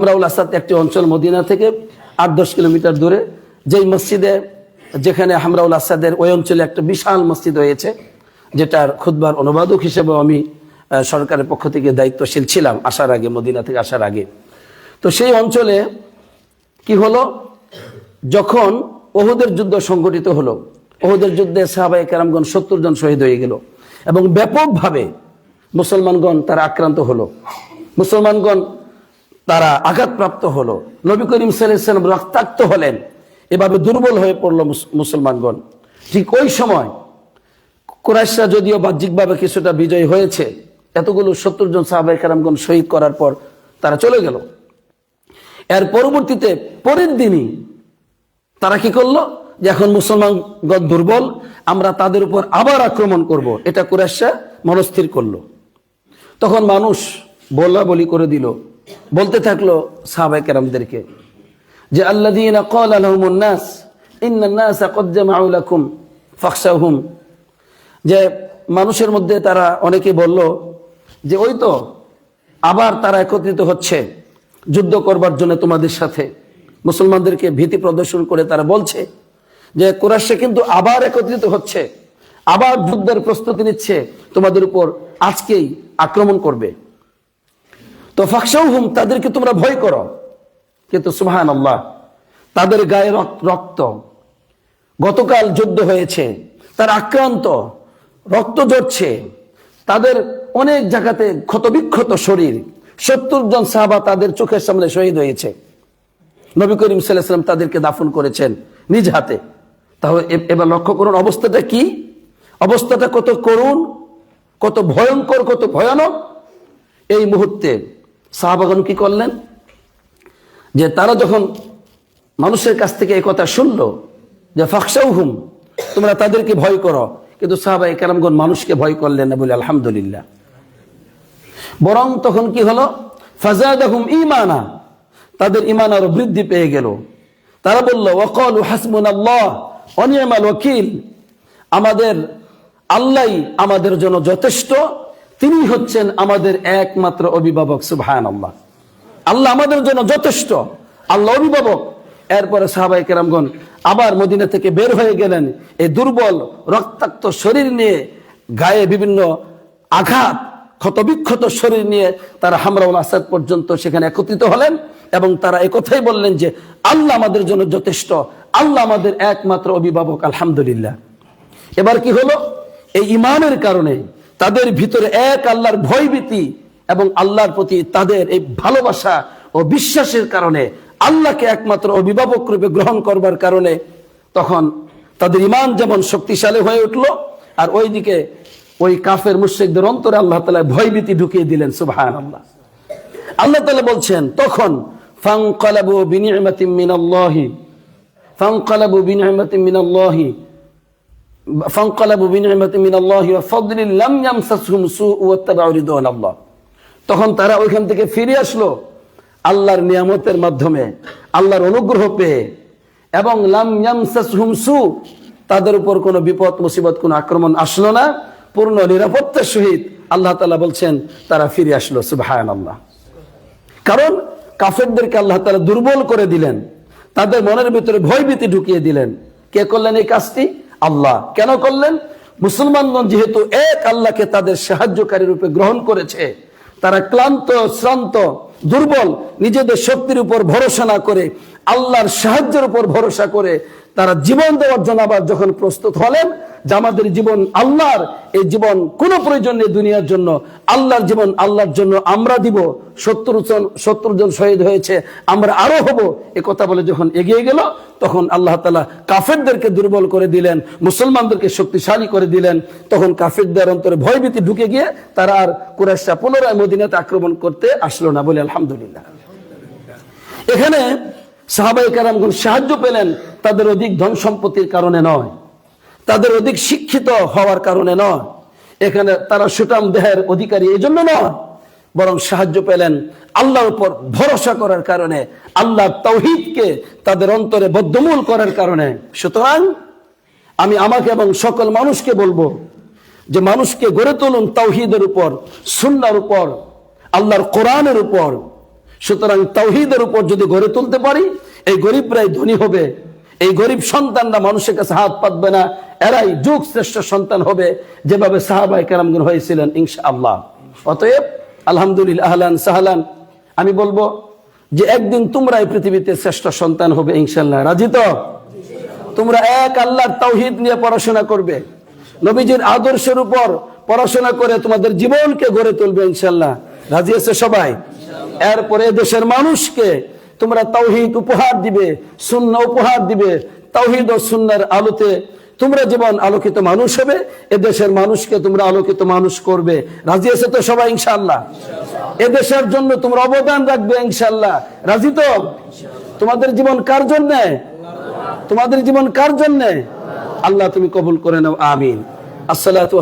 আমরাউল আসাদ একটি অঞ্চল মদিনা থেকে আট দশ কিলোমিটার দূরে, যেই মসজিদে, যেখানে হামরাউল আসাদের ওই অঞ্চলে একটা বিশাল মসজিদ হয়েছে যেটার খুদবার অনুবাদক হিসেবে আমি সরকারের পক্ষ থেকে দায়িত্বশীল ছিলাম আসার আগে, মদিনা থেকে আসার আগে। তো সেই অঞ্চলে কি হলো? যখন ওহুদের যুদ্ধ সংগঠিত হলো, ওহুদের যুদ্ধে সাহাবাই কেরামগণ সত্তর জন শহীদ হয়ে গেল এবং ব্যাপকভাবে মুসলমানগণ তারা আক্রান্ত হলো। মুসলমানগণ তারা আঘাতপ্রাপ্ত হলো। নবী করিম সাল্লাম রক্তাক্ত হলেন। এভাবে দুর্বল হয়ে পড়ল মুসলমানগণ। ঠিক ওই সময় কুরাইশরা যদিও বাহ্যিকভাবে কিছুটা বিজয় হয়েছে, এতগুলো সত্তর জন সাহাবাই কারামগণ শহীদ করার পর তারা চলে গেল। এর পরবর্তীতে পরের দিনই তারা কি করল? যে এখন মুসলমানগণ দুর্বল, আমরা তাদের উপর আবার আক্রমণ করব। এটা কুরাইশরা মনস্থির করল। তখন মানুষ বলা বলি করে দিল বলতে থাকল সাহাবাই কেরামদেরকে যে, আল্লাযীনা ক্বালা লাহুমুন নাস ইন্নান নাসা ক্বাদ জামাউ লাকুম ফাখশাহুম যে, মানুষের মধ্যে তারা অনেকে বলল যে, ওই তো, আবার তারা একত্রিত হচ্ছে যুদ্ধ করবার জন্য তোমাদের সাথে। মুসলমানদেরকে ভীতি প্রদর্শন করে তারা বলছে যে কুরাশে কিন্তু আবার একত্রিত হচ্ছে, আবার যুদ্ধের প্রস্তুতি নিচ্ছে, তোমাদের উপর আজকেই আক্রমণ করবে। তো ফাকসাউ হুম তাদেরকে তোমরা ভয় করো। কিন্তু সুহান আল্লাহ তাদের গায়ে রক- রক্ত। গতকাল যুদ্ধ হয়েছে, তার আক্রান্ত, রক্ত ঝরছে। তাদের অনেক জায়গাতে ক্ষতবিক্ষত শরীর। সত্তর জন সাহাবা তাদের চোখের সামনে শহীদ হয়েছে। নবী করিম সাল্লাম তাদেরকে দাফন করেছেন নিজ হাতে। তাহলে এবার লক্ষ্য করুন, অবস্থাটা কি? অবস্থাটা কত করুণ, কত ভয়ঙ্কর, কত ভয়ানক? এই মুহূর্তে সাহাবাগন কি করলেন? যে তারা যখন মানুষের কাছ থেকে এই কথা শুনলো, যে ফাকসাউ হুম তোমরা তাদেরকে ভয় করো। কিন্তু সাহাবাই কেরামগণ মানুষকে ভয় করলেন না বলে আলহামদুলিল্লাহ। বরং তখন কি হলো? ফাজাদাহুম ইমানা তাদের ইমান আরও বৃদ্ধি পেয়ে গেল। তারা বলল, ওয়াকাল হাসমুন আল্লাহ অনিয়মাল ওকিল আমাদের আল্লাহ আমাদের জন্য যথেষ্ট তিনি হচ্ছেন আমাদের একমাত্র অভিভাবক সুবহান আল্লাহ আল্লাহ আমাদের জন্য যথেষ্ট। আল্লাহ অভিভাবক। এরপরে সাহাবাই কেরামগণ আবার মদিনা থেকে বের হয়ে গেলেন। এই দুর্বল, রক্তাক্ত শরীর নিয়ে, গায়ে বিভিন্ন আঘাত, ক্ষতবিক্ষত শরীর নিয়ে তারা হামরাউল আসাদ পর্যন্ত সেখানে একত্রিত হলেন এবং তারা একথাই বললেন যে, আল্লাহ আমাদের জন্য যথেষ্ট। আল্লাহ আমাদের একমাত্র অভিভাবক, আলহামদুলিল্লাহ। এবার কি হলো? এই ইমানের কারণে তাদের ভিতরে এক আল্লাহর ভয়ভীতি এবং আল্লাহর প্রতি তাদের এই ভালোবাসা ও বিশ্বাসের কারণে আল্লাহকে একমাত্র অভিভাবক রূপে গ্রহণ করবার কারণে তখন তাদের ইমান যেমন শক্তিশালী হয়ে উঠল, আর ওইদিকে ওই কাফের মুশ্রিকদের অন্তরে আল্লাহ তালা ভয়ভীতি ঢুকিয়ে দিলেন সুবহান আল্লাহ আল্লাহ তালা বলছেন, তখন ফাংকালাবু বিনিয়মাতিম মিনাল্লাহি ফাংকালাবু বিনিয়মাতিম মিনাল্লাহি فانقلبوا بنعمة من الله وفضل لم يمسسهم سوء واتبعوا رضوان الله তখন তারা ওইখান থেকে ফিরে আসলো আল্লাহর নিয়ামতের মাধ্যমে আল্লাহর অনুগ্রহ পেয়ে এবং লাম ইয়ামসাসহুম সু তাদের উপর কোনো বিপদ মুসিবত কোনো আক্রমণ আসলো না পূর্ণ নিরাপত্তার সহিত আল্লাহ তাআলা বলছেন তারা ফিরে আসলো সুবহানাল্লাহ কারণ কাফেরদেরকে আল্লাহ তাআলা দুর্বল করে দিলেন তাদের মনের ভিতরে ভয়ভীতি ঢুকিয়ে দিলেন কে করলেন এই কাজটি আল্লাহ। কেন করলেন? মুসলমানগণ যেহেতু এক আল্লাহকে তাদের সাহায্যকারী রূপে গ্রহণ করেছে, তারা ক্লান্ত, শ্রান্ত, দুর্বল, নিজেদের শক্তির উপর ভরসা না করে আল্লাহর সাহায্যের উপর ভরসা করে তারা জীবন দেওয়ার জন্য আবার যখন প্রস্তুত হলেন যে আমাদের জীবন আল্লাহর, এই জীবন কোনো প্রয়োজন নেই দুনিয়ার জন্য। আল্লাহর জীবন আল্লাহর জন্য আমরা দিব। সত্তর জন সত্তর জন শহীদ হয়েছে, আমরা আরও হব। এ কথা বলে যখন এগিয়ে গেল, তখন আল্লাহ তালা কাফেরদেরকে দুর্বল করে দিলেন, মুসলমানদেরকে শক্তিশালী করে দিলেন। তখন কাফেরদের অন্তরে ভয়ভীতি ঢুকে গিয়ে তারা আর কুরাইশা পুনরায় মদিনাতে আক্রমণ করতে আসলো না বলে আলহামদুলিল্লাহ। এখানে সাহাবাই কারামগুন সাহায্য পেলেন, তাদের অধিক ধন সম্পত্তির কারণে নয়। তাদের অধিক শিক্ষিত হওয়ার কারণে নয়। এখানে তারা সুটাম দেহের অধিকারী এই জন্য নয়, বরং সাহায্য পেলেন আল্লাহর উপর ভরসা করার কারণে আল্লাহ তৌহিদকে তাদের অন্তরে বদ্ধমূল করার কারণে। সুতরাং আমি আমাকে এবং সকল মানুষকে বলব যে মানুষকে গড়ে তুলুন তৌহিদের উপর, সুন্নার উপর, আল্লাহর কোরআনের উপর। সুতরাং তাওহিদের উপর যদি গড়ে তুলতে পারি, এই গরিবরাই ধনী হবে। এই গরিব সন্তানরা মানুষের কাছে হাত পাতবে না। এরাই যুগ শ্রেষ্ঠ সন্তান হবে, যেভাবে সাহাবাই কেরামগুন হয়েছিলেন ইনশা আল্লাহ অতএব, আলহামদুলিল্লাহ, আহলান সাহালান। আমি বলব যে একদিন তোমরা এই পৃথিবীতে শ্রেষ্ঠ সন্তান হবে ইনশাল্লাহ রাজি তো? তোমরা এক আল্লাহর তাওহিদ নিয়ে পড়াশোনা করবে। নবীজির আদর্শের উপর পড়াশোনা করে তোমাদের জীবনকে গড়ে তুলবে ইনশাল্লাহ রাজি আছে সবাই? এরপরে দেশের মানুষকে তোমরা তাওহিদ উপহার দিবে শূন্য উপহার দিবে, তাওহিদ ও সুন্নার আলোতে তোমরা যেমন আলোকিত মানুষ হবে এ দেশের মানুষকে তোমরা আলোকিত মানুষ করবে। রাজি আছে তো সবাই ইনশাল্লাহ এ দেশের জন্য তোমরা অবদান রাখবে ইনশাল্লাহ রাজি তো? তোমাদের জীবন কার জন্যে? তোমাদের জীবন কার জন্যে? আল্লাহ তুমি কবুল করে নাও, আমিন। আসসালাতু